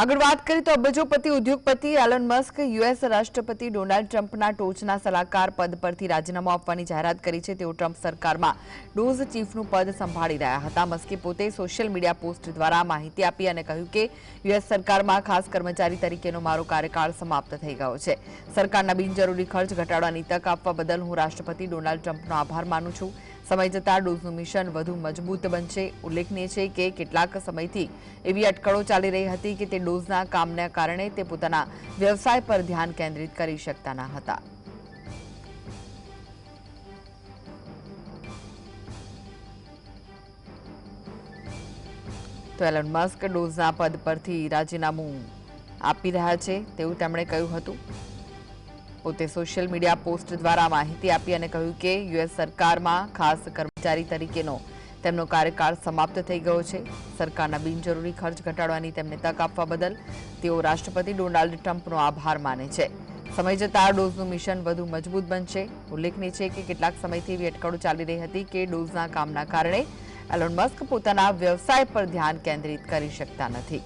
અગર વાત કરી તો અબજોપતિ ઉદ્યોગપતિ એલન મસ્ક યુએસના રાષ્ટ્રપતિ ડોનાલ્ડ ટ્રમ્પના ટોચના સલાહકાર પદ પરથી રાજીનામું આપવાની જાહેરાત કરી છે તેו ટ્રમ્પ સરકારમાં ડોઝ ચીફનો પદ સંભાળી રહ્યા હતા મસ્કિ પોતે સોશિયલ મીડિયા પોસ્ટ દ્વારા માહિતી આપી અને કહ્યું કે યુએસ સરકારમાં ખાસ કર્મચારી તરીકેનો મારો કાર્યકાળ સમાપ્ત થઈ ગયો છે સરકારના બિનજરૂરી ખર્ચ ઘટાડવાના નીતિકા આપવા બદલ હું રાષ્ટ્રપતિ ડોનાલ્ડ ટ્રમ્પનો આભાર માનું છું સમાજતા ડૂઝનું મિશન વધુ મજબૂત બનશે ઉલ્લેખનીય છે કે કેટલાક સમયથી એવી અટકળો ચાલી રહી હતી કે તે ડૂઝના કામને કારણે તે પોતાનો વ્યવસાય પર ધ્યાન કેન્દ્રિત કરી શકતા ન હતા તો એલન માસ્કનો ડૂઝના પદ પરથી ઇરાજીનામું આપી રહ્યા છે તે હું તમને કહ્યું હતું પોતે સોશિયલ મીડિયા પોસ્ટ દ્વારા માહિતી આપી અને કહ્યું કે યુએસ સરકારમાં ખાસ કર્મચારી તરીકેનો તેમનો કાર્યકાળ સમાપ્ત થઈ ગયો છે સરકારના બિનજરૂરી ખર્ચ ઘટાડવાની તેમને તક આપવા બદલ તેઓ રાષ્ટ્રપતિ ડોનાલ્ડ ટ્રમ્પનો આભાર માને છે સમય જતાં ડોઝનું મિશન વધુ મજબૂત બનશે ઉલ્લેખનીય છે કે કેટલાક સમયથી એવી અટકળો ચાલી રહી હતી કે ડોઝના કામના કારણે એલોન મસ્ક પોતાના વ્યવસાય પર ધ્યાન કેન્દ્રિત કરી શકતા નથી